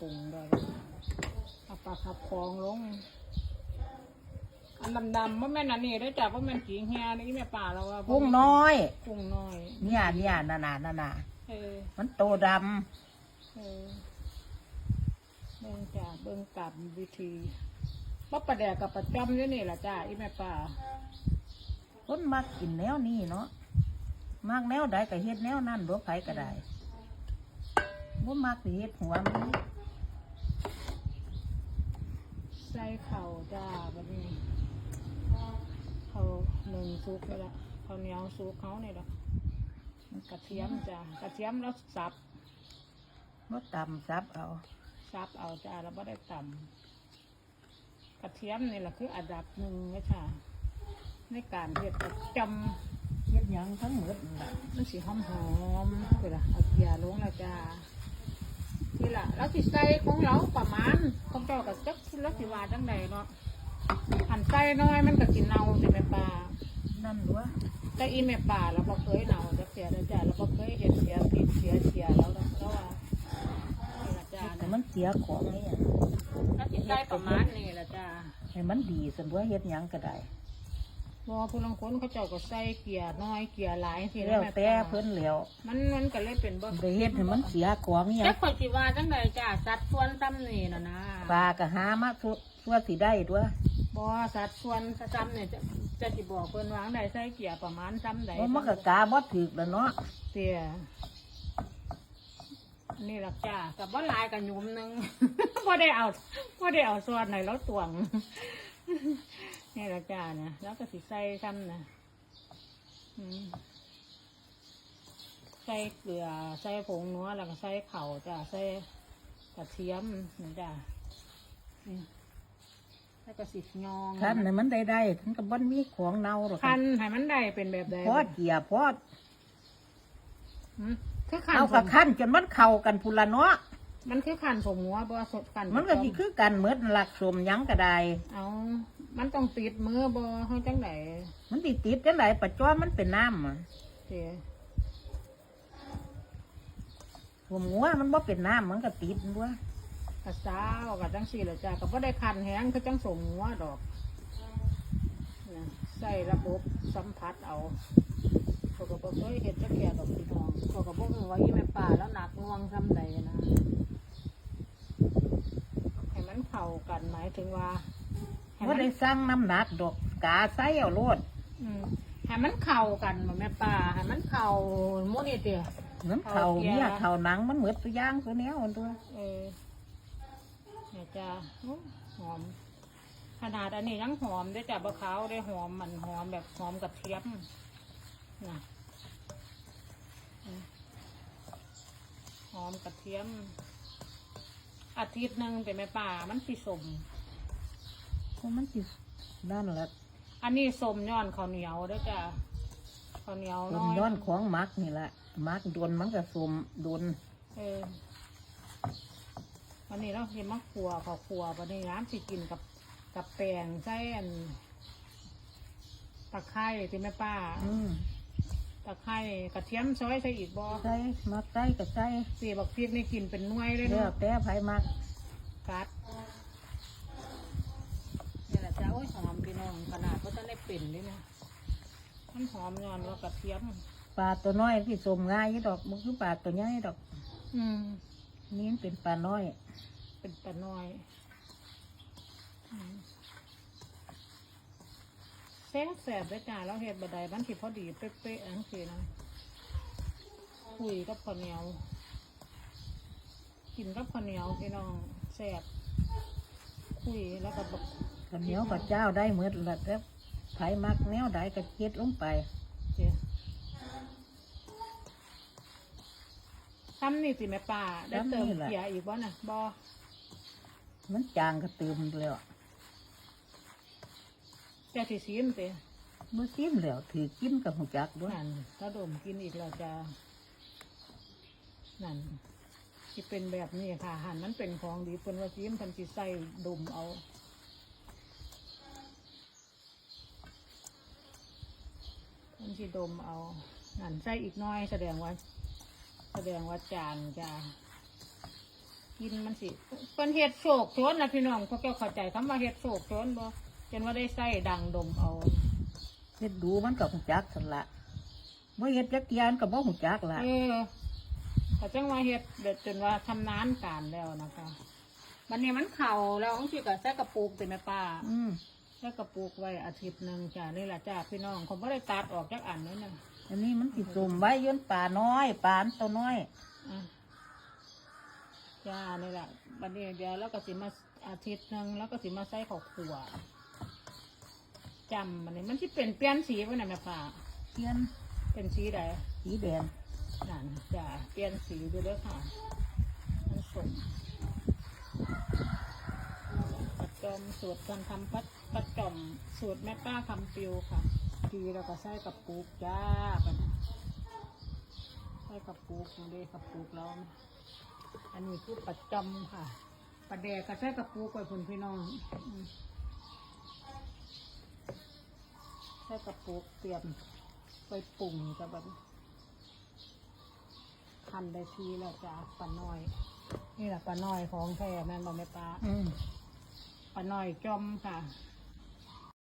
ปรุงได้เอาปลาขับคองลง อันดำๆว่าแม่นอันนี้ได้อจ้ะว่าแม่นจีงแฮนี่แม่ป่าเราว่ากุ้งน้อย กุ้งน้อย เนี่ยเนี่ยนานานานาเออมันโตดเออเบิ่งจ้ะเบิ่งกลับวิธีว่าประแดกกับประจำอยู่นี่แหละจ้ะอีแม่ป่าำคนมักกินแนวนี้เนาะมักแนวใดก็เฮ็ดแนวนั้นบ่ไผก็ได้บ่มักสิเฮ็ดหัวมัน ใส่เข่าจ้าบัดนี้เขาหนึ่งซุกแล้วละเขาวเหนียวซุกเขาเนี่ยละกระเทียมจ้ากระเทียมแล้วสับบ่ตำซับเอาซับเอาจ้าแล้วไม่ได้ตำกระเทียมนี่แหละคืออันดับหนึ่งเลยค่ะ ในการเฮ็ดประจเฮ็ดหยังทั้งหมดนั่นล่ะำมันสีหอมหอมๆคือละเอาเกลียลงแล้วจ้านี่ละแล้วสิใส่ของเราประมาณของ เจ้ากับจักที่ละสิว่าจังใดเนาะหันใส่น้อยมันก็กินเน่าใช่ไหมปลานั่นดัวแต่อีเมป่าเราบ่เคยเน่าจะเสียแล้วจ้าเราบ่เคยเห็นเสียผิดเสียเสียแล้วนะแล้วว่านี่ละจ้าแต่นะมันเสียของนี่ก็สิได้ประมาณนี้ละจ้าให้มันดีสันดัวเฮ็ดหยังก็ได้ บ่ผู้ลางคนเขาเจ้าก็ใส่เกียร์น้อยเกียร์หลายสิแล้วม่แต่ป้าเพิ่นแล้วมันมันก็เลยเป็นบ่ไปเฮ็ดให้มันเสียของนี่แต่ข่อยสิว่าจังไดจ้าสัดส่วนซ้ำนี่น่ะนะปลาก็หามาสุส่วสิได้ดัวบ่สัดส่วนซ้ำนี่จะจะสิบอกเพิ่นวาจั่งใดใส่เกียร์ประมาณซ้ำใดเพราะมันก็กาบ่ถึกแล้วเนาะเสียนี่ล่ะจ้ากับบ่หลายกับหยุมหนึงบ่ได้เอาบ่ได้เอาส่วนไหนแล้วตวง นี่ละจ้านะแล้วก็สิใส่ซ้ำนะอืมใส่เกลือใส่ผงนัวแล้วก็ใส่เข่าจ้าใส่กระเทียมนี่จ้านี่แล้วก็สิยองคันให้มันได้ได้มันก็บ่มีของเน่าหรอกคันให้มันได้เป็นแบบใดพอดเกียร์พอดหืมคือคันเอาผกับมคันจนมันเข้ากันพุนละเนาะมันคือคันสมหัวบ่สดคันมันก็สิคือกันเหมือนหลักสมหยังก็ได้เอา มันต้องติดมือบ่เฮาจังไดมันติดติดจังไดปัจจุบันมันเป็นน้ำอะเสียหัวหมูอะมันบ่เป็นน้ำมันก็ติดบัวกระซ้าวกับจังสี่ละจ้าก็บ่ได้คันแห้งคือจังสมหัวดอกนะใส่ระบบสัมผัสเอาเขาก็บ่เคยเฮ็ดจักแก่ดอกพี่น้องเขาก็บ่ฮู้ว่าอีแม่ป่าแล้วหนักงวงซ้ำใดนะให้มันเข้ากันหมายถึงว่าให้ ว่ามันได้สั่งน้ำหนักดอกกาใส่เอาโลดอืมให้มันเข้ากันบ่แม่ป่าให้มันเข้าหมู่นี่เด้อมันเข่าเอาเกียร์เนี่ยเข่าหนังมันเหมือนตัวอย่างตัวแนวอันตัวเออเนี่ยจ้าโอ้หอม ขนาดอันนี้ยังหอมได้จ้ะบะขาวได้หอมมันหอมแบบหอมกระเทียมนะอืมหอมกระเทียม อาทิตย์หนึ่งเป็นไหมป่ามันสีสม เพราะมันสินั่นแหละอันนี้สมย้อนข้าวเหนียวได้อจ้ะข้าวเหนียวลน้มอยย้อนของมักนี่แหละมักโดนมันก็สมโดนเออวันนี้เราเห็นมะขัวข้าวขัววันนี้น้ำสิกินกับกับแป้งใส่อันตะไคร้ที่แม่ป้าอืมตะไคร้กระเทียมซอยใส่อีกบ่ใส่มักใส่ก็ใส่สีบักพริกนี่กินเป็นหน่วยเลยเลือเนาะกแต่ไผมักกัด นี่แหละจ้าโอ้ยหอมพี่น้องขนาดว่าจะได้เป็นเลยนะมันหอมย้อนว่ากระเทียม ปลาตัวน้อยที่สมง่ายอยู่ดอกมันคือปลาตัวใหญ่ดอก อืมนี่มันเป็นปลาน้อย เป็นตะน้อยอืมแซ่บแสบด้วยจ้าแล้วเห็ดบดใดมันสิพอดีเป๊ะๆอันคือนะคุยกับข้าวเหนียว กินกับข้าวเหนียวพี่น้องแซ่บคุยแล้วก็บอก ข้าวเหนียวกับเจ้าได้เหมือนละแล้วไผมักแนวใดก็เก็ดลงไปเจ้ทำนี่สิแม่ป่าได้เติมเกียร์อีกบ่น่ะบ่มันจางก็เติมแล้วเจ้าสิซีมเต้เมื่อกินแล้วถือกินกับหูจักด้วยนั่นถ้าดมกินอีกแล้วจะนั่นที่เป็นแบบนี้ค่ะหันมันเป็นของดีเพิ่นว่าซีมเพิ่นสิใส่ดมเอา มันสิดมเอานั่นใส่อีกหน้อย แสดงว่า แสดงว่าจางจ้ากินมันสิเป็นเห็ดโศกโชนนะพี่น้องพวกแกเข้าใจคำว่าเห็ดโศกโชนบ่จนว่าได้ใส่ดังดมเอาเฮ็ดดูมันก็หูจักสันละบ่เฮ็ดจักเทียนก็บ่หูจักละเออแต่จังว่าเห็ดเด็ดจนว่าชำนาญการแล้วนะคะวันนี้มันเข่าแล้วอังสิก็ใส่กระปุกเป็นแม่ป้า อืม ใส่กระปุกไว้อาทิตย์หนึ่งจ้านี่แหละจ้าพี่น้องผมไม่ได้ตัดออกจากอันนี้นะอันนี้มันสิสุ่มไว้ย้นป่าน้อยป่านตัวน้อยอะจ้านี่แหละบันนี้เดี๋ยวแล้วก็สิมาอาทิตย์หนึ่งแล้วก็สิมาใส่ข้าวขัวจำมันนี่มันที่เป็นเปลี่ยนสีไปไหนะแม่ป้าเทียนเป็นสีใดสีแดงนั่นจ้าเปลี่ยนสีดูด้วยค่ะมันสมปัดจ อมสูตรการทำปัดปัดจอมสูตรแม่ป้าคำปิวค่ะทีแล้วก็ใส่กับปูกจ้าบันใส่กับปูกนี่เลยกับปูกเราอันนี้คือปัดจอมค่ะปัดแดกก็ใส่กับปูกไว้คุณพี่น้องใส่กับปูกเตรียมไปปรุงจ้ะบัดนี้ทำได้ทีแล้วจ้าปลาน้อย นี่แหละปลาน้อยของแท้แม่นบอกแม่ปลาอื ปลาน้อยจอมค่ะ